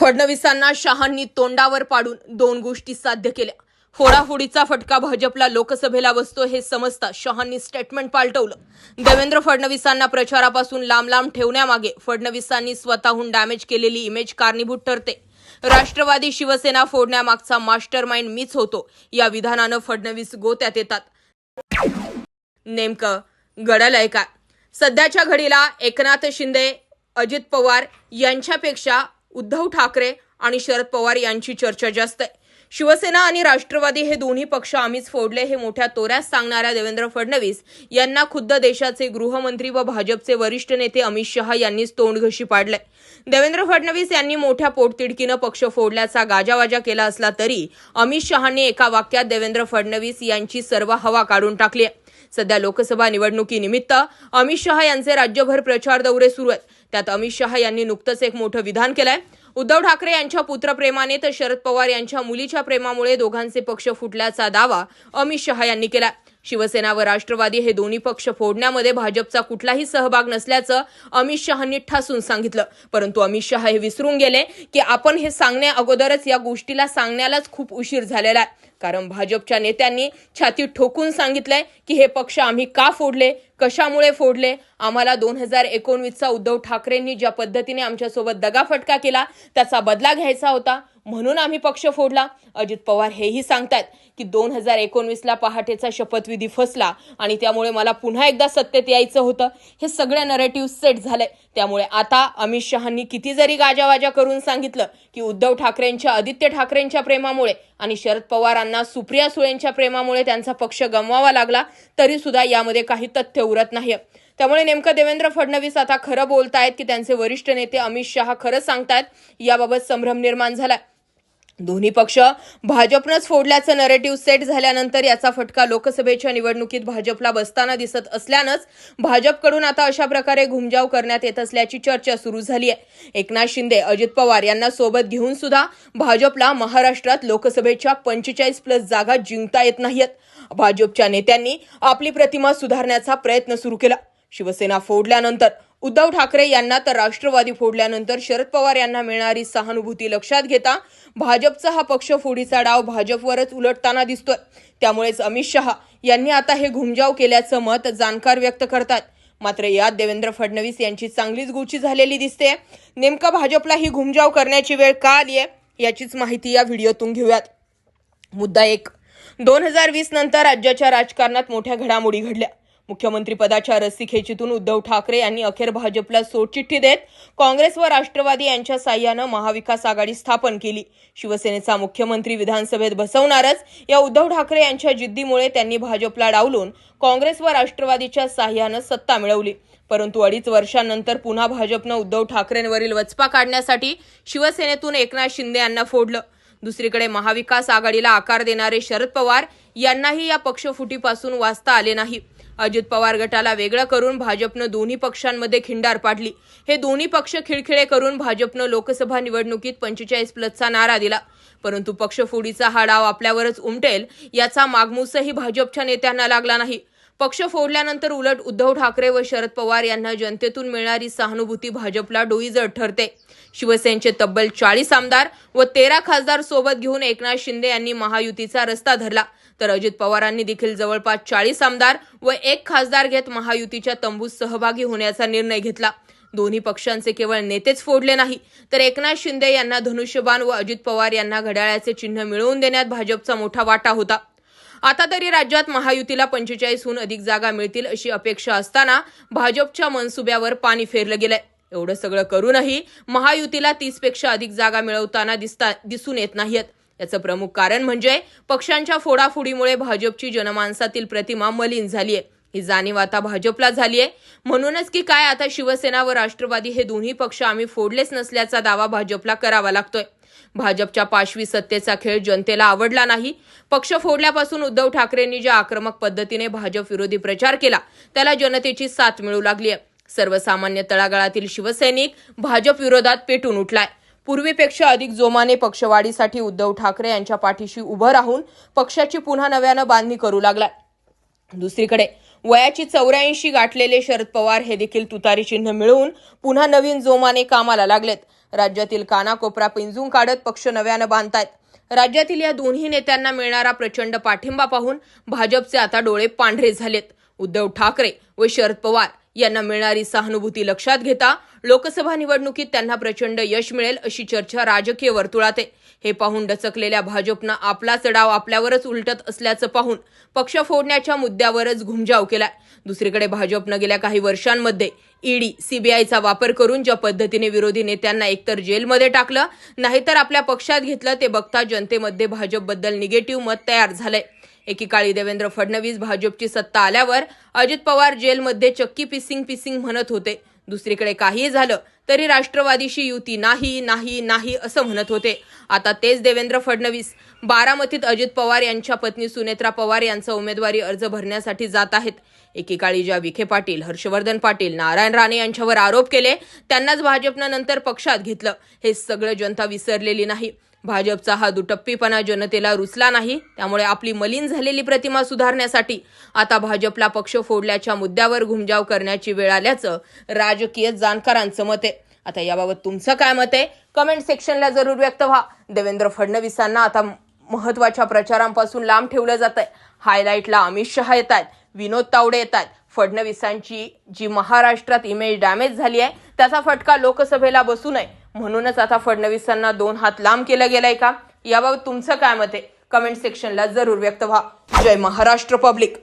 फडणवीसांना शहांनी तोंडावर पाडून दोन गोष्टी साध्य केल्या. फोडाफोडीचा फटका भाजपला लोकसभेला बसतो हे समजता शहांनी स्टेटमेंट पालटवलं. देवेंद्र फडणवीसांना प्रचारापासून लांब लांब ठेवण्यामागे फडणवीसांनी स्वतःहून डॅमेज केलेली इमेज कारणीभूत ठरते. राष्ट्रवादी शिवसेना फोडण्यामागचा मास्टर माइंड मीच होतो या विधानानं फडणवीस गोत्यात येतात. नेमकं घडलंय का सध्याच्या घडीला एकनाथ शिंदे अजित पवार यांच्यापेक्षा उद्धव ठाकरे आणि शरद पवार यांची चर्चा जास्त आहे. शिवसेना आणि राष्ट्रवादी हे दोन्ही पक्ष आम्हीच फोडले हे मोठ्या तोऱ्यास सांगणाऱ्या देवेंद्र फडणवीस यांना खुद्द देशाचे गृहमंत्री व भाजपचे वरिष्ठ नेते अमित शहा यांनीच तोंडघशी पाडलंय. देवेंद्र फडणवीस यांनी मोठ्या पोटतिडकीनं पक्ष फोडल्याचा गाजावाजा केला असला तरी अमित शहांनी एका वाक्यात देवेंद्र फडणवीस यांची सर्व हवा काढून टाकली आहे. सध्या लोकसभा निवडणुकीनिमित्त अमित शहा यांचे राज्यभर प्रचार दौरे सुरू आहेत. त्यात अमित शहा यांनी नुकतंच एक मोठं विधान केलंय. उद्धव ठाकरे यांच्या पुत्रप्रेमाने तर शरद पवार यांच्या मुलीच्या प्रेमामुळे दोघांचे पक्ष फुटल्याचा दावा अमित शहा यांनी केला शिवसेना व राष्ट्रवादी हे दोन्ही पक्ष फोडण्यामध्ये भाजपचा कुठलाही सहभाग नसल्याचं अमित शहांनी ठासून सांगितलं. परंतु अमित शहा हे विसरून गेले की आपण हे सांगण्या अगोदरच या गोष्टीला सांगण्यालाच खूप उशीर झालेला आहे. कारण भाजपच्या नेत्यांनी छाती ठोकून सांगितलंय की हे पक्ष आम्ही का फोडले? कशामुळे फोडले? आम्हाला दोन हजार एकोणवीसचा उद्धव ठाकरेंनी ज्या पद्धतीने आमच्यासोबत दगाफटका केला त्याचा बदला घ्यायचा होता. म्हणून आम्ही पक्ष फोडला. अजित पवार हेही सांगतात की दोन हजार एकोणवीसला पहाटेचा शपथविधी फसला आणि त्यामुळे मला पुन्हा एकदा सत्तेत यायचं होतं. हे सगळं नरेटिव्ह सेट झाले त्यामुळे आता अमित शहांनी किती जरी गाजावाजा करून सांगितलं की उद्धव ठाकरेंच्या आदित्य ठाकरेंच्या प्रेमामुळे आणि शरद पवारांना सुप्रिया सुळेंच्या प्रेमामुळे त्यांचा पक्ष गमवावा लागला तरी सुद्धा यामध्ये काही तथ्य उरत नाही त्यामुळे नेमकं देवेंद्र फडणवीस आता खरं बोलतायत की त्यांचे वरिष्ठ नेते अमित शहा खरं सांगतायत याबाबत संभ्रम निर्माण झालाय. दोन्ही पक्ष भाजपनंच फोडल्याचं नरेटिव्ह सेट झाल्यानंतर याचा फटका लोकसभेच्या निवडणुकीत भाजपला बसताना दिसत असल्यानंच भाजपकडून आता अशा प्रकारे घुमजाव करण्यात येत असल्याची चर्चा सुरू झाली आहे एकनाथ शिंदे अजित पवार यांना सोबत घेऊन सुद्धा भाजपला महाराष्ट्रात लोकसभेच्या पंचेचाळीस प्लस जागा जिंकता येत नाहीत भाजपच्या नेत्यांनी आपली प्रतिमा सुधारण्याचा प्रयत्न सुरू केला. शिवसेना फोडल्यानंतर उद्धव ठाकरे यांना तर राष्ट्रवादी फोडल्यानंतर शरद पवार यांना मिळणारी सहानुभूती लक्षात घेता भाजपचा हा पक्ष फोडीचा डाव भाजपवरच उलटताना दिसतोय. त्यामुळेच अमित शहा यांनी आता हे घुमजाव केल्याचं मत जाणकार व्यक्त करतात. मात्र यात देवेंद्र फडणवीस यांची चांगलीच गुची झालेली दिसते. नेमका भाजपला ही घुमजाव करण्याची वेळ का आली आहे याचीच माहिती या व्हिडिओतून घेऊयात. मुद्दा एक. दोन हजार वीस नंतर राज्याच्या राजकारणात मोठ्या घडामोडी घडल्या. मुख्यमंत्रीपदाच्या रस्सीखेचीतून उद्धव ठाकरे यांनी अखेर भाजपला सोडचिठ्ठी देत काँग्रेस व राष्ट्रवादी यांच्या साह्यानं महाविकास आघाडी स्थापन केली. शिवसेनेचा मुख्यमंत्री विधानसभेत बसवणारच या उद्धव ठाकरे यांच्या जिद्दीमुळे त्यांनी भाजपला डावलून काँग्रेस व राष्ट्रवादीच्या साह्यानं सत्ता मिळवली. परंतु अडीच वर्षांनंतर पुन्हा भाजपनं उद्धव ठाकरेंवरील वचपा काढण्यासाठी शिवसेनेतून एकनाथ शिंदे यांना फोडलं. दुसरीकडे महाविकास आघाडीला आकार देणारे शरद पवार यांनाही या पक्षफुटीपासून वाचता आले नाही. अजित पवार गटाला वेगळं करून भाजपनं दोन्ही पक्षांमध्ये खिंडार पाडली. हे दोन्ही पक्ष खिळखिळे करून भाजपनं लोकसभा निवडणुकीत पंचेचाळीस प्लसचा नारा दिला. परंतु पक्षफोडीचा हा डाव आपल्यावरच उमटेल याचा मागमूसही भाजपच्या नेत्यांना लागला नाही. पक्ष फोडल्यानंतर उलट उद्धव ठाकरे व शरद पवार यांना जनतेतून मिळणारी सहानुभूती भाजपला डोईजड ठरते. शिवसेनेचे तब्बल चाळीस आमदार व तेरा खासदार सोबत घेऊन एकनाथ शिंदे यांनी महायुतीचा रस्ता धरला. तर अजित पवारांनी देखील जवळपास चाळीस आमदार व एक खासदार घेत महायुतीच्या तंबूत सहभागी होण्याचा निर्णय घेतला. दोन्ही पक्षांचे केवळ नेतेच फोडले नाही तर एकनाथ शिंदे यांना धनुष्यबाण व अजित पवार यांना घड्याळाचे चिन्ह मिळवून देण्यात भाजपचा मोठा वाटा होता. आता तरी राज्यात महायुतीला पंचेचाळीसहून अधिक जागा मिळतील अशी अपेक्षा असताना भाजपच्या मनसुब्यावर पाणी फेरलं गेलंय. एवढं सगळं करूनही महायुतीला तीसपेक्षा अधिक जागा मिळवताना दिसता दिसून येत नाहीत याचं प्रमुख कारण म्हणजे पक्षांच्या फोडाफोडीमुळे भाजपची जनमानसातील प्रतिमा मलिन झाली आहे ही जाणीव आता भाजपला झाली आहे म्हणूनच की काय आता शिवसेना व राष्ट्रवादी हे दोन्ही पक्ष आम्ही फोडलेच नसल्याचा दावा भाजपला करावा लागतोय. भाजपच्या पाशवी सत्तेचा खेळ जनतेला आवडला नाही. पक्ष फोडल्यापासून उद्धव ठाकरेंनी ज्या आक्रमक पद्धतीने भाजप विरोधी प्रचार केला त्याला जनतेची साथ मिळू लागली आहे सर्वसामान्य तळागाळातील शिवसैनिक भाजप विरोधात पेटून उठलाय. पूर्वीपेक्षा अधिक जोमाने पक्षवाढीसाठी उद्धव ठाकरे यांच्या पाठीशी उभं राहून पक्षाची पुन्हा नव्यानं बांधणी करू लागलाय. दुसरीकडे वयाची चौऱ्याऐंशी गाठलेले शरद पवार हे देखील तुतारी चिन्ह मिळवून पुन्हा नवीन जोमाने कामाला लागलेत. राज्यातील कानाकोपरा पिंजून काढत पक्ष नव्यानं बांधतायत. राज्यातील या दोन्ही नेत्यांना मिळणारा प्रचंड पाठिंबा पाहून भाजपचे आता डोळे पांढरे झालेत. उद्धव ठाकरे व शरद पवार यांना मिळणारी सहानुभूती लक्षात घेता लोकसभा निवडणुकीत त्यांना प्रचंड यश मिळेल अशी चर्चा राजकीय वर्तुळात आहे. हे पाहून डचकलेल्या भाजपनं आपलाच डाव आपल्यावरच उलटत असल्याचं पाहून पक्ष फोडण्याच्या मुद्द्यावरच घुमजाव केलाय. दुसरीकडे भाजपनं गेल्या काही वर्षांमध्ये ईडी सीबीआयचा वापर करून ज्या पद्धतीने विरोधी नेत्यांना एकतर जेलमध्ये टाकलं नाहीतर आपल्या पक्षात घेतलं ते बघता जनतेमध्ये भाजपबद्दल निगेटिव्ह मत तयार झालंय. एकेकाळी देवेंद्र फडणवीस भाजपची सत्ता आल्यावर अजित पवार जेलमध्ये चक्की पिसिंग पिसिंग म्हणत होते. दुसरीकडे काही झालं तरी राष्ट्रवादीशी युती नाही नाही नाही असं म्हणत होते. आता तेच देवेंद्र फडणवीस बारामतीत अजित पवार यांच्या पत्नी सुनेत्रा पवार यांचा उमेदवारी अर्ज भरण्यासाठी जात आहेत. एकेकाळी ज्या विखे पाटील हर्षवर्धन पाटील नारायण राणे यांच्यावर आरोप केले त्यांनाच भाजपनं नंतर पक्षात घेतलं. हे सगळं जनता विसरलेली नाही. भाजपचा हा दुटप्पीपणा जनतेला रुचला नाही त्यामुळे आपली मलिन झालेली प्रतिमा सुधारण्यासाठी आता भाजपला पक्ष फोडल्याच्या मुद्द्यावर घुमजाव करण्याची वेळ आल्याचं राजकीय जाणकारांचं मत आहे. आता याबाबत तुमचं काय मत आहे? कमेंट सेक्शनला जरूर व्यक्त व्हा. देवेंद्र फडणवीसांना आता महत्त्वाच्या प्रचारांपासून लांब ठेवलं जात आहे हायलाईटला अमित शहा येत आहेत विनोद तावडे येत आहेत फडणवीसांची जी महाराष्ट्रात इमेज डॅमेज झाली आहे त्याचा फटका लोकसभेला बसू नये. म्हणूनच आता फडणवीसांना दोन हात लांब केलं गेलाय का? याबाबत तुमचं काय मत आहे? कमेंट सेक्शनला जरूर व्यक्त व्हा. जय महाराष्ट्र पब्लिक.